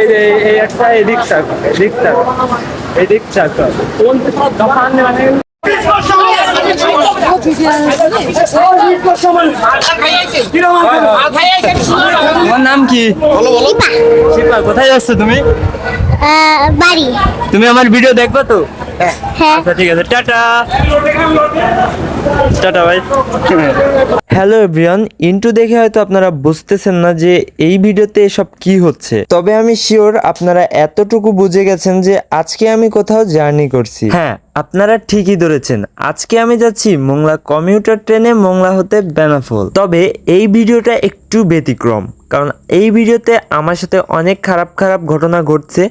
এই এই একটা এদিক চাকা এদিক চাকা এদিক চাকা কোন দোকান মানে তোমার নাম কি? শিপা কোথায় যাচ্ছ তুমি? বাড়ি তুমি আমার ভিডিও দেখবে তো? হ্যাঁ। আচ্ছা ঠিক আছে। টাটা। টাটা ভাই। হ্যালো এভরিওয়ান ইন্টু দেখে হয়তো আপনারা বুঝতেছেন না যে এই ভিডিওতে এসব কি হচ্ছে। তবে আমি শিওর আপনারা এতটুকু বুঝে গেছেন যে আজকে আমি কোথাও জার্নি করছি। হ্যাঁ আপনারা ঠিকই ধরেছেন। আজকে আমি যাচ্ছি মোংলা কমিউটার ট্রেনে মোংলা হতে বেনাফল। তবে এই ভিডিওটা একটু ব্যতিক্রম, কারণ এই ভিডিওতে আমার সাথে অনেক খারাপ খারাপ ঘটনা ঘটছে,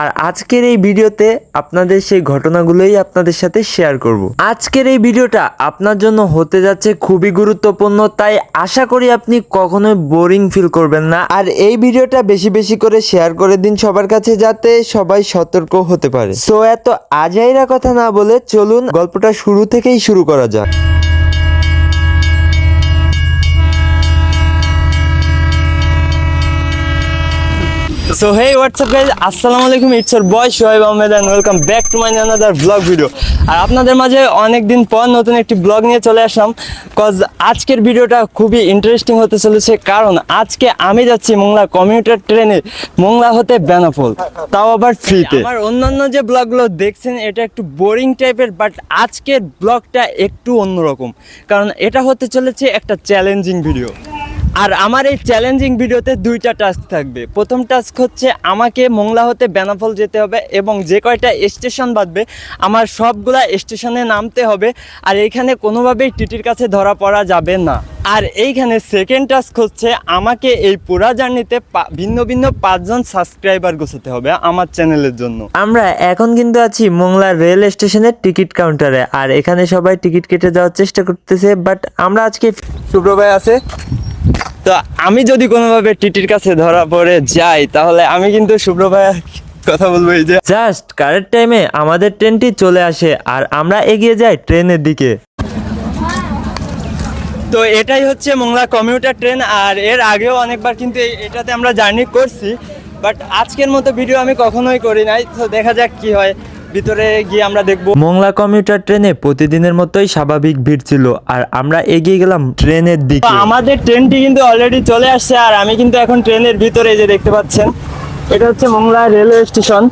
আর আজকের এই ভিডিওতে আপনাদের সেই ঘটনাগুলোই আপনাদের সাথে শেয়ার করব। আজকের এই ভিডিওটা আপনার জন্য হতে যাচ্ছে খুবই গুরুত্বপূর্ণ তাই আশা করি আপনি কখনোই বোরিং ফিল করবেন না। আর এই ভিডিওটা বেশি বেশি করে শেয়ার করে দিন সবার কাছে, যাতে সবাই সতর্ক হতে পারে। সো এত আজাইরা কথা না বলে চলুন গল্পটা শুরু থেকেই শুরু করা যাক। সো হে হোয়াটসঅ্যাপ গাইজ আসসালামু আলাইকুম it's your boy Shoaib Ahmed and welcome back to my another blog video আর আপনাদের মাঝে অনেক দিন পর নতুন একটি ব্লগ নিয়ে চলে আসলাম কজ আজকের ভিডিওটা খুবই ইন্টারেস্টিং হতে চলেছে। কারণ আজকে আমি যাচ্ছি মোংলা কমিউটার ট্রেনে মোংলা হতে বেনাফল তাও আবার ফ্রিতে আমার অন্যান্য যে ব্লগগুলো দেখছেন, এটা একটু বোরিং টাইপের বাট আজকের ব্লগটা একটু অন্যরকম। কারণ এটা হতে চলেছে একটা চ্যালেঞ্জিং ভিডিও আর আমার এই চ্যালেঞ্জিং ভিডিওতে দুইটা টাস্ক থাকবে। প্রথম টাস্ক হচ্ছে আমাকে মোংলা হতে বেনাফল যেতে হবে এবং যে কয়টা স্টেশন বাঁধবে আমার সবগুলা স্টেশনে নামতে হবে আর এইখানে কোনোভাবেই টিটির কাছে ধরা পড়া যাবে না। আর এইখানে সেকেন্ড টাস্ক হচ্ছে আমাকে এই পুরা জার্নিতে পা- ভিন্ন ভিন্ন পাঁচজন সাবস্ক্রাইবার গোছাতে হবে আমার চ্যানেলের জন্য। আমরা এখন কিন্তু আছি মোংলা রেল স্টেশনের টিকিট কাউন্টারে। আর এখানে সবাই টিকিট কেটে যাওয়ার চেষ্টা করতেছে বাট আমরা আজকে শুভ্র ভাই আছে। তো আমি যদি কোনোভাবে টিটির কাছে ধরা পড়ে যাই তাহলে আমি কিন্তু শুভ্র ভাই কথা বলব এই যে। জাস্ট কারেক্ট টাইমে আমাদের ট্রেনটি চলে আসে আর আমরা এগিয়ে যাই ট্রেনের দিকে। তো এটাই হচ্ছে মোংলা কমিউটার ট্রেন আর এর আগেও অনেকবার কিন্তু এটাতে আমরা জার্নি করছি বাট আজকের মতো ভিডিও আমি কখনোই করি নাই তো দেখা যাক কি হয়। ভিতরে গিয়ে আমরা দেখব। মংলা কমিউটার ট্রেনে প্রতিদিনের মতোই স্বাভাবিক ভিড় ছিল আর আমরা এগিয়ে গেলাম ট্রেনের দিকে। আমাদের ট্রেনটি কিন্তু অলরেডি চলে আসছে আর আমি কিন্তু এখন ট্রেনের ভিতরে যে দেখতে পাচ্ছেন এটা হচ্ছে মংলা রেলওয়ে স্টেশন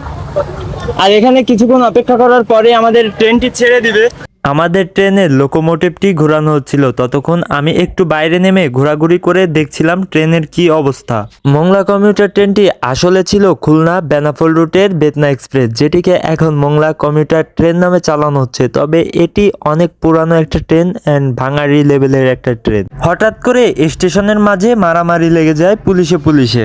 আর এখানে কিছুক্ষণ অপেক্ষা করার পরে আমাদের ট্রেনটি ছেড়ে দিবে। আমাদের ট্রেনের লোকোমোটিভটি ঘোরানো হচ্ছিল। ততক্ষণ আমি একটু বাইরে নেমে ঘোরাঘুরি করে দেখছিলাম ট্রেনের কি অবস্থা। মংলা কমিউটার ট্রেনটি আসলে ছিল খুলনা বেনাফল রুটের বেতনা এক্সপ্রেস, যেটিকে এখন মোংলা কমিউটার ট্রেন নামে চালানো হচ্ছে। তবে এটি অনেক পুরানো একটা ট্রেন অ্যান্ড ভাঙাড়ি লেভেলের একটা ট্রেন। হঠাৎ করে স্টেশনের মাঝে মারামারি লেগে যায় পুলিশে পুলিশে।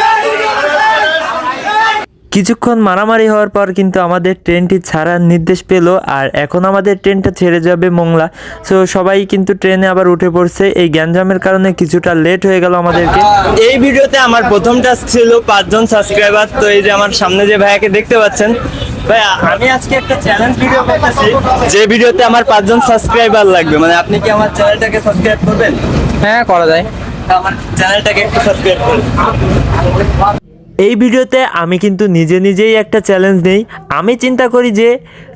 কিছুক্ষণ মারামারি হওয়ার পর কিন্তু আমাদের ট্রেনটি ছাড়ার নির্দেশ পেল আর এখন আমাদের ট্রেনটা ছেড়ে যাবে মোংলা। সো সবাই কিন্তু ট্রেনে আবার উঠে পড়ছে। এই গ্যাঞ্জামের কারণে কিছুটা লেট হয়ে গেল আমাদেরকে। এই ভিডিওতে আমার প্রথম টাস্ক ছিল পাঁচজন সাবস্ক্রাইবার তো এই যে আমার সামনে যে ভাইয়াকে দেখতে পাচ্ছেন ভাইয়া আমি আজকে একটা চ্যালেঞ্জ ভিডিও করতেছি। যে ভিডিওতে আমার পাঁচজন সাবস্ক্রাইবার লাগবে মানে আপনি কি আমার চ্যানেলটাকে সাবস্ক্রাইব করবেন? হ্যাঁ করা যায়। আমার চ্যানেলটাকে একটু সাবস্ক্রাইব করুন। এই ভিডিওতে আমি কিন্তু নিজে নিজেই একটা চ্যালেঞ্জ নেই। আমি চিন্তা করি যে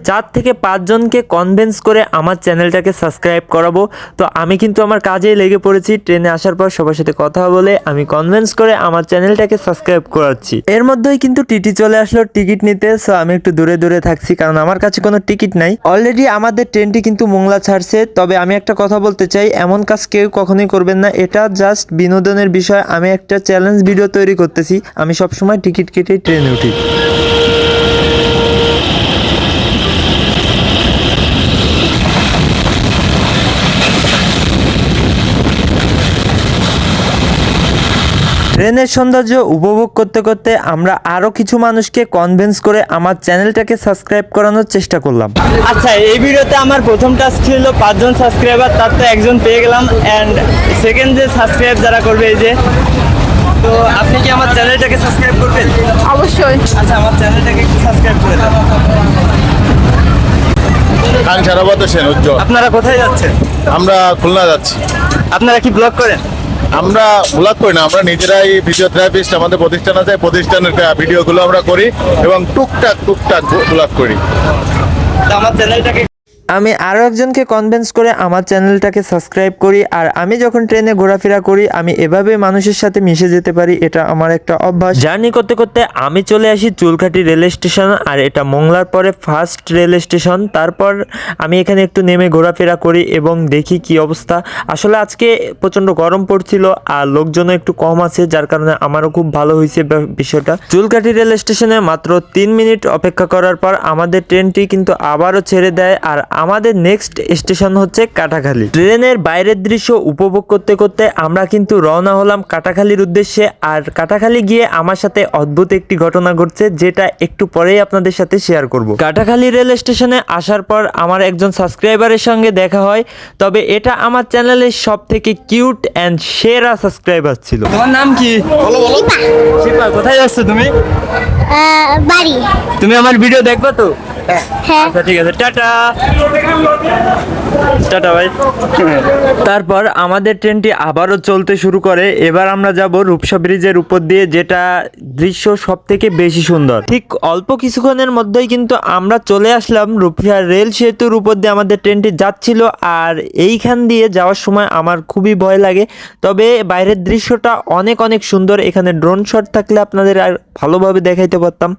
চার থেকে পাঁচজনকে কনভিন্স করে আমার চ্যানেলটাকে সাবস্ক্রাইব করাবো। তো আমি কিন্তু আমার কাজেই লেগে পড়েছি, ট্রেনে আসার পর সবার সাথে কথা বলে আমি কনভিন্স করে আমার চ্যানেলটাকে সাবস্ক্রাইব করাচ্ছি। এর মধ্যেই কিন্তু টিটি চলে আসলো টিকিট নিতে সো আমি একটু দূরে দূরে থাকছি, কারণ আমার কাছে কোনো টিকিট নাই। অলরেডি আমাদের ট্রেনটি কিন্তু মোংলা ছাড়ছে, তবে আমি একটা কথা বলতে চাই, এমন কাজ কেউ কখনোই করবেন না। এটা জাস্ট বিনোদনের বিষয়, আমি একটা চ্যালেঞ্জ ভিডিও তৈরি করতেছি, আমি সবসময় টিকিট কেটেই ট্রেনে উঠি। ট্রেনের সৌন্দর্য উপভোগ করতে করতে আমরা আরও কিছু মানুষকে কনভিন্স করে আমার চ্যানেলটাকে সাবস্ক্রাইব করানোর চেষ্টা করলাম। আচ্ছা এই ভিডিওতে আমার প্রথম টাস্ক ছিল পাঁচজন সাবস্ক্রাইবার তার তো একজন পেয়ে গেলাম অ্যান্ড সেকেন্ড যে সাবস্ক্রাইব যারা করবে এই যে তো আপনি কি আমার চ্যানেলটাকে সাবস্ক্রাইব করবেন? অবশ্যই। আচ্ছা আমার চ্যানেলটাকে একটু সাবস্ক্রাইব করে দেন। খান সারাবাদ সেন উজ্জ্বল আপনারা কোথায় যাচ্ছেন? আমরা খুলনা যাচ্ছি। আপনারা কি ব্লগ করেন? আমরা ব্লগ করি না, আমরা নিজেরাই ফিজিওথেরাপিস্ট আমাদের প্রতিষ্ঠান আছে প্রতিষ্ঠানের ভিডিওগুলো আমরা করি এবং টুকটাক টুকটাক ব্লগ করি। আমার চ্যানেলটাকে আমি আরও একজনকে কনভিন্স করে আমার চ্যানেলটাকে সাবস্ক্রাইব করি, আর আমি যখন ট্রেনে ঘোরাফেরা করি, আমি এভাবে মানুষের সাথে মিশে যেতে পারি, এটা আমার একটা অভ্যাস। জার্নি করতে করতে আমি চলে আসি চুলকাটি রেল স্টেশন, আর এটা মোংলার পরে ফার্স্ট রেল স্টেশন। তারপর আমি এখানে একটু নেমে ঘোরাফেরা করি এবং দেখি কি অবস্থা। আসলে আজকে প্রচণ্ড গরম পড়ছিল, আর লোকজনও একটু কম আছে, যার কারণে আমারও খুব ভালো হয়েছে বিষয়টা। চুলকাটি রেল স্টেশনে মাত্র তিন মিনিট অপেক্ষা করার পর আমাদের ট্রেনটি কিন্তু আবারও ছেড়ে দেয়, আর আমাদের নেক্সট স্টেশন হচ্ছে কাটাখালী। ট্রেনের বাইরের দৃশ্য উপভোগ করতে করতে আমরা কিন্তু রওনা হলাম কাটাখালীর উদ্দেশ্যে। আর কাটাখালী গিয়ে আমার সাথে অদ্ভুত একটি ঘটনা ঘটছে যেটা একটু পরেই আপনাদের সাথে শেয়ার করব। কাটাখালী রেল স্টেশনে আসার পর আমার একজন সাবস্ক্রাইবারের সঙ্গে দেখা হয়। তবে এটা আমার চ্যানেলের সব থেকে কিউট অ্যান্ড সেরা সাবস্ক্রাইবার ছিল। তোমার নাম কি? কোথায় যাচ্ছ তুমি? বাড়ি। তুমি আমার ভিডিও দেখবে তো? হ্যাঁ। আচ্ছা ঠিক আছে। টাটা। টাটা, ভাই। তারপর আমাদের ট্রেনটি আবারও চলতে শুরু করে। এবার আমরা যাব রূপসা ব্রিজের উপর দিয়ে, যেটা দৃশ্য সব থেকে বেশি সুন্দর। ঠিক অল্প কিছুক্ষণের মধ্যেই কিন্তু আমরা চলে আসলাম রূপসা রেল সেতুর উপর দিয়ে আমাদের ট্রেনটি যাচ্ছিল। আর এইখান দিয়ে যাওয়ার সময় আমার খুবই ভয় লাগে। তবে বাইরের দৃশ্যটা অনেক অনেক সুন্দর। এখানে ড্রোন শট থাকলে আপনাদের আর ভালোভাবে দেখাইতে পারতাম।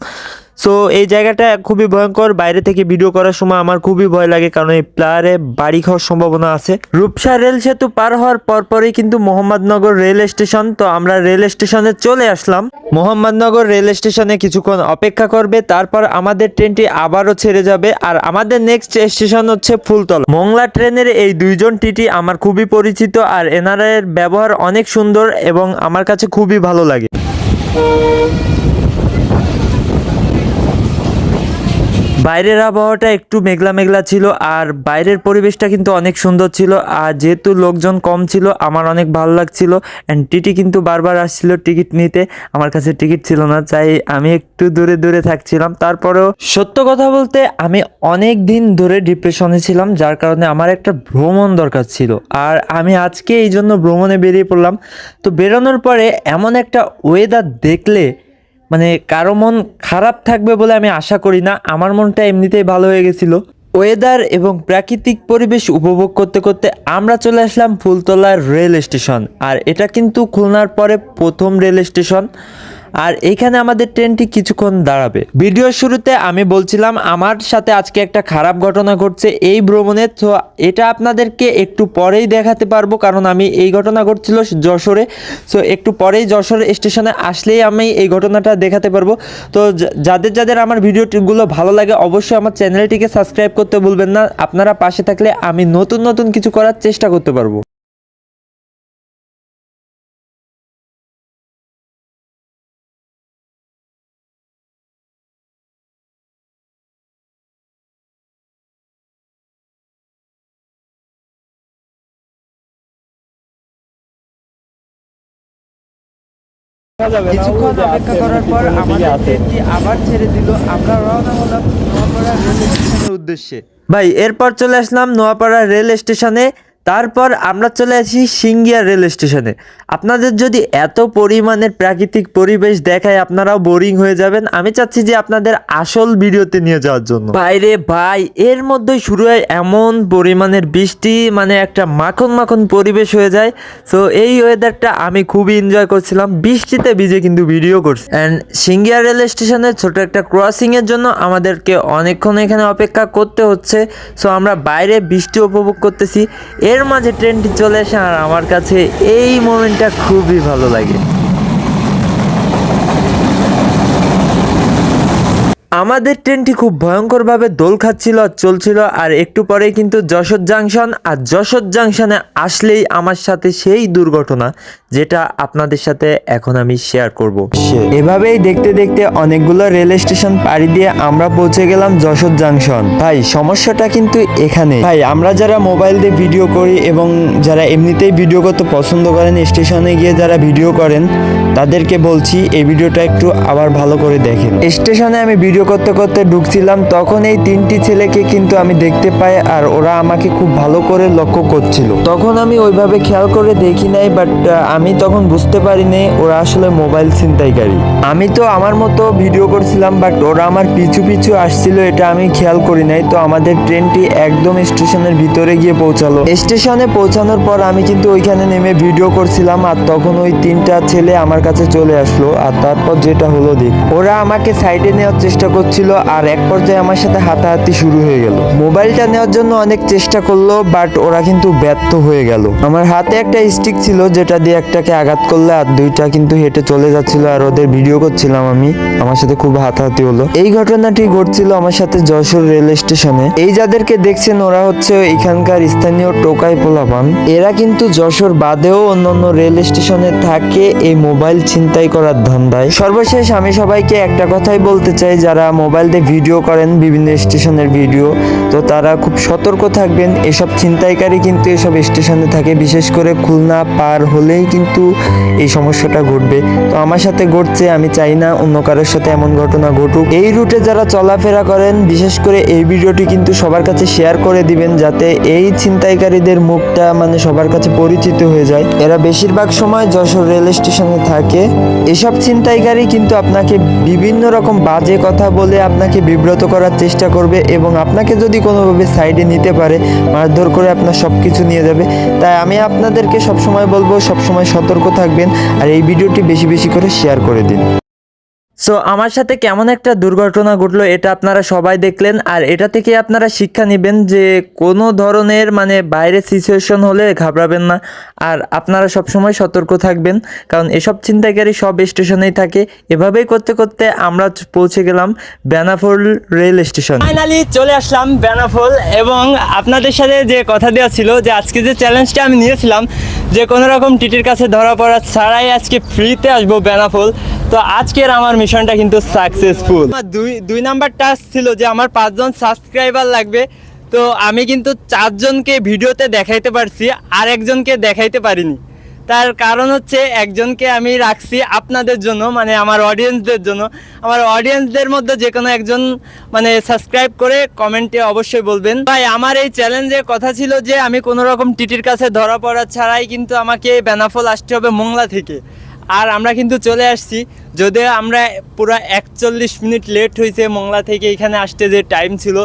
সো এই জায়গাটা খুবই ভয়ঙ্কর। বাইরে থেকে ভিডিও করার সময় আমার খুবই ভয় লাগে, কারণ এই প্লেয়ারে বাড়ি খাওয়ার সম্ভাবনা আছে। রূপসা রেল সেতু পার হওয়ার পরপরই কিন্তু মোহাম্মদনগর রেল স্টেশন, তো আমরা রেল স্টেশনে চলে আসলাম। মোহাম্মদনগর রেল স্টেশনে কিছুক্ষণ অপেক্ষা করবে, তারপর আমাদের ট্রেনটি আবারও ছেড়ে যাবে, আর আমাদের নেক্সট স্টেশন হচ্ছে ফুলতলা। মংলা ট্রেনের এই দুইজন টিটি আমার খুবই পরিচিত, আর এনারের ব্যবহার অনেক সুন্দর এবং আমার কাছে খুবই ভালো লাগে। বাইরের আবহাওয়াটা একটু মেঘলা মেঘলা ছিল আর বাইরের পরিবেশটা কিন্তু অনেক সুন্দর ছিল আর যেহেতু লোকজন কম ছিল, আমার অনেক ভালো লাগছিল অ্যান্ড টিটি কিন্তু বারবার আসছিল টিকিট নিতে, আমার কাছে টিকিট ছিল না, তাই আমি একটু দূরে দূরে থাকছিলাম। তারপরেও সত্য কথা বলতে আমি অনেক দিন ধরে ডিপ্রেশনে ছিলাম, যার কারণে আমার একটা ভ্রমণ দরকার ছিল আর আমি আজকে এই জন্য ভ্রমণে বেরিয়ে পড়লাম। তো বেরোনোর পরে এমন একটা ওয়েদার দেখলে মানে কারও মন খারাপ থাকবে বলে আমি আশা করি না। আমার মনটা এমনিতেই ভালো হয়ে গেছিল। ওয়েদার এবং প্রাকৃতিক পরিবেশ উপভোগ করতে করতে আমরা চলে আসলাম ফুলতলার রেল স্টেশন আর এটা কিন্তু খুলনার পরে প্রথম রেল স্টেশন আর এইখানে আমাদের ট্রেনটি কিছুক্ষণ দাঁড়াবে। ভিডিওর শুরুতে আমি বলছিলাম, আমার সাথে আজকে একটা খারাপ ঘটনা ঘটছে এই ভ্রমণে। তো এটা আপনাদেরকে একটু পরেই দেখাতে পারব, কারণ আমি এই ঘটনা ঘটছিল যশোরে। সো একটু পরেই যশোর স্টেশনে আসলেই আমি এই ঘটনাটা দেখাতে পারব। তো যাদের যাদের আমার ভিডিওগুলো ভালো লাগে, অবশ্যই আমার চ্যানেলটিকে সাবস্ক্রাইব করতে ভুলবেন না। আপনারা পাশে থাকলে আমি নতুন নতুন কিছু করার চেষ্টা করতে পারব। কিছুক্ষণ অপেক্ষা করার পর আমাদের ট্রেনটি আবার ছেড়ে দিল। আমরা রওনা হলাম নোয়াপাড়া রেল স্টেশনের উদ্দেশ্যে। ভাই এরপর চলে আসলাম নোয়াপাড়া রেল স্টেশনে। তারপর আমরা চলে আসি সিঙ্গিয়া রেল স্টেশনে। আপনাদের যদি এত পরিমাণের প্রাকৃতিক পরিবেশ দেখায় আপনারাও বোরিং হয়ে যাবেন। আমি চাচ্ছি যে আপনাদের আসল ভিডিওতে নিয়ে যাওয়ার জন্য। বাইরে ভাই, এর মধ্যেই শুরু হয় এমন পরিমাণের বৃষ্টি মানে একটা মাখন মাখন পরিবেশ হয়ে যায়। সো এই ওয়েদারটা আমি খুবই এনজয় করছিলাম। বৃষ্টিতে ভিজে কিন্তু ভিডিও করছি। অ্যান্ড সিঙ্গিয়া রেল স্টেশনের ছোট একটা ক্রসিংয়ের জন্য আমাদেরকে অনেকক্ষণ এখানে অপেক্ষা করতে হচ্ছে। সো আমরা বাইরে বৃষ্টি উপভোগ করতেছি। এর মাঝে ট্রেনটি চলে আসে আর আমার কাছে এই মোমেন্টটা খুবই ভালো লাগে। আমাদের ট্রেনটি খুব ভয়ঙ্করভাবে দোল খাচ্ছিল, চলছিল আর একটু পরেই কিন্তু যশোর জাংশন আর যশোর জাংশনে আসলেই আমার সাথে সেই দুর্ঘটনা যেটা আপনাদের সাথে এখন আমি শেয়ার করব। এভাবেই দেখতে দেখতে অনেকগুলো রেল স্টেশন পাড়ি দিয়ে আমরা পৌঁছে গেলাম যশোর জাংশন। ভাই, সমস্যাটা কিন্তু এখানে। ভাই, আমরা যারা মোবাইল দিয়ে ভিডিও করি এবং যারা এমনিতেই ভিডিও করতে পছন্দ করেন, স্টেশনে গিয়ে যারা ভিডিও করেন, তাদেরকে বলছি এই ভিডিওটা একটু আবার ভালো করে দেখেন। স্টেশনে আমি ভিডিও করতে করতে ঢুকছিলাম, তখন এই তিনটি ছেলেকে কিন্তু আমি দেখতে পাই আর ওরা আমাকে খুব ভালো করে লক্ষ্য করছিল। তখন আমি ওইভাবে খেয়াল করে দেখি নাই বাট আমি তখন বুঝতে পারিনি ওরা আসলে মোবাইল ছিনতাইকারী। আমি তো আমার মতো ভিডিও করছিলাম বাট ওরা আমার পিছু পিছু আসছিল, এটা আমি খেয়াল করি নাই। তো আমাদের ট্রেনটি একদম স্টেশনের ভিতরে গিয়ে পৌঁছালো। স্টেশনে পৌঁছানোর পর আমি কিন্তু ওইখানে নেমে ভিডিও করছিলাম আর তখন ওই তিনটা ছেলে আমার কাছে চলে আসলো। আর তারপর যেটা হলো, দেখ, ওরা আমাকে সাইডে নেওয়ার চেষ্টা করছিল আর এক পর্যায়ে আমার সাথে হাতাহাতি শুরু হয়ে গেল। মোবাইলটা নেওয়ার জন্য অনেক চেষ্টা করল বাট ওরা কিন্তু ব্যর্থ হয়ে গেল। আমার হাতে একটা স্টিক ছিল যেটা দিয়ে একটাকে আঘাত করলে আর দুইটা কিন্তু হেঁটে চলে যাচ্ছিল আর ওদের ভিডিও করছিলাম আমি। আমার সাথে খুব হাতাহাতি হলো। এই ঘটনাটি ঘটছিল আমার সাথে যশোর রেল স্টেশনে। এই যাদেরকে দেখছেন ওরা হচ্ছে এখানকার স্থানীয় টোকাই পোলাপান। এরা কিন্তু যশোর বাদেও অন্যান্য রেল স্টেশনে থাকে এই মোবাইল ছিনতাই করার ধান্দায়। সর্বশেষ আমি সবাইকে একটা কথাই বলতে চাই, যারা মোবাইল দিয়ে ভিডিও করেন, বিভিন্ন স্টেশনের ভিডিও তো তারা খুব সতর্ক থাকবেন। এসব ছিনতাইকারী কিন্তু এসব স্টেশনে থাকে। বিশেষ করে খুলনা পার হলেই কিন্তু এই সমস্যাটা ঘটবে। তো আমার সাথে ঘটছে, আমি চাই না অন্য কারোর সাথে এমন ঘটনা ঘটুক। এই রুটে যারা চলাফেরা করেন, বিশেষ করে এই ভিডিওটি কিন্তু সবার কাছে শেয়ার করে দিবেন, যাতে এই ছিনতাইকারীদের মুখটা মানে সবার কাছে পরিচিত হয়ে যায়। এরা বেশিরভাগ সময় যশোর রেল স্টেশনে থাকে। এসব ছিনতাইকারী কিন্তু আপনাকে বিভিন্ন রকম বাজে কথা বলে আপনাকে বিব্রত করার চেষ্টা করবে এবং আপনাকে যদি কোনোভাবে সাইডে নিতে পারে, মারধর করে আপনার সব কিছু নিয়ে যাবে। তাই আমি আপনাদেরকে সবসময় বলব, সবসময় সতর্ক থাকবেন আর এই ভিডিওটি বেশি বেশি করে শেয়ার করে দিন। সো আমার সাথে কেমন একটা দুর্ঘটনা ঘটলো এটা আপনারা সবাই দেখলেন, আর এটা থেকে আপনারা শিক্ষা নেবেন যে কোনো ধরনের মানে বাইরে সিচুয়েশন হলে ঘাবড়াবেন না, আর আপনারা সবসময় সতর্ক থাকবেন, কারণ এসব চিন্তাকারী সব স্টেশনেই থাকে। এভাবেই করতে করতে আমরা পৌঁছে গেলাম বেনাফোল রেল স্টেশন। ফাইনালি চলে আসলাম বেনাফল, এবং আপনাদের সাথে যে কথা দেওয়া ছিল যে আজকে যে চ্যালেঞ্জটা আমি নিয়েছিলাম, যে কোনো রকম টিটির কাছে ধরা পড়া ছাড়াই আজকে ফ্রিতে আসব বেনাফল। তো আজকের আমার মিশনটা কিন্তু সাকসেসফুল আমার দুই দুই নাম্বার টাস্ক ছিল যে আমার পাঁচজন সাবস্ক্রাইবার লাগবে। তো আমি কিন্তু চারজনকে ভিডিওতে দেখাইতে পারছি, আর একজনকে দেখাইতে পারিনি। তার কারণ হচ্ছে একজনকে আমি রাখছি আপনাদের জন্য মানে আমার অডিয়েন্সদের জন্য। আমার অডিয়েন্সদের মধ্যে যে কোনো একজন মানে সাবস্ক্রাইব করে কমেন্টে অবশ্যই বলবেন। ভাই, আমার এই চ্যালেঞ্জের কথা ছিল যে আমি কোনো রকম টিটির কাছে ধরা পড়া ছাড়াই কিন্তু আমাকে বেনাফল আসতে হবে মোংলা থেকে। আর আমরা কিন্তু চলে আসছি। যদিও আমরা পুরো একচল্লিশ মিনিট লেট হয়েছে, মংলা থেকে এখানে আসতে যে টাইম ছিল,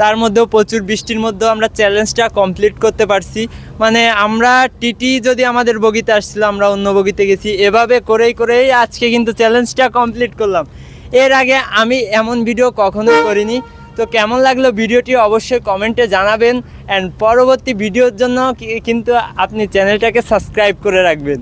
তার মধ্যেও প্রচুর বৃষ্টির মধ্যেও আমরা চ্যালেঞ্জটা কমপ্লিট করতে পারছি। মানে আমরা টিটি যদি আমাদের বগিতে আসছিল, আমরা অন্য বগিতে গেছি। এভাবে করেই করেই আজকে কিন্তু চ্যালেঞ্জটা কমপ্লিট করলাম। এর আগে আমি এমন ভিডিও কখনো করিনি। তো কেমন লাগল ভিডিওটি অবশ্যই কমেন্টে জানাবেন। অ্যান্ড পরবর্তী ভিডিওর জন্য কিন্তু আপনি চ্যানেলটাকে সাবস্ক্রাইব করে রাখবেন।